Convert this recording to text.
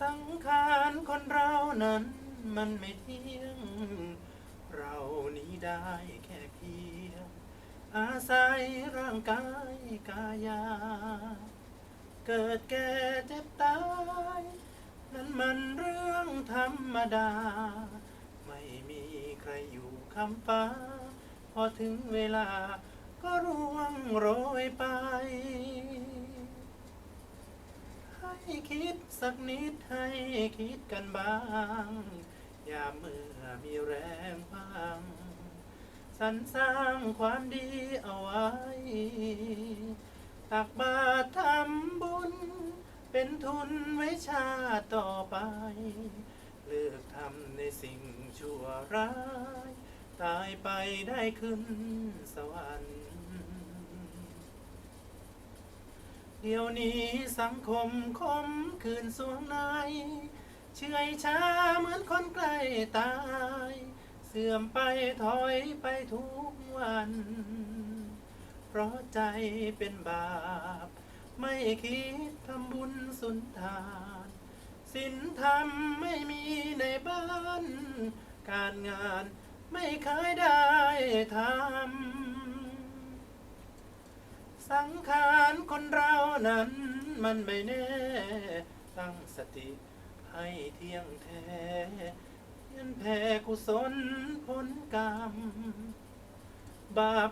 สังขารคนเรานั้นมันไม่เที่ยง เรานี้ได้แค่เพียง อาศัยร่างกายกายา เกิดแก่เจ็บตาย นั้นมันเรื่องธรรมดา ไม่มีใครอยู่คำฟ้า พอถึงเวลาก็ร่วงโรยไป ให้คิดสักนิดให้คิดกันบ้างยามเมื่อมีแรงพังสรรสร้างความดีเอาไว้ ตักบาตรทำบุญ เป็นทุนไว้ชาติต่อไป เลิกทำในสิ่งชั่วร้าย ตายไปได้ขึ้นสวรรค์ เดี๋ยวนี้สังคมคมคืนสวงในเชื่อยช้าเหมือนคนใกล้ตาย เสื่อมไปถอยไปทุกวัน เพราะใจเป็นบาป ไม่คิดทำบุญสุนทานศีลธรรมไม่มีในบ้าน การงานไม่เคยได้ทำ สังขารคนเรานั้นมันไม่แน่ ตั้งสติให้เที่ยงแท้ยันแผ่กุศลผลกรรม บาป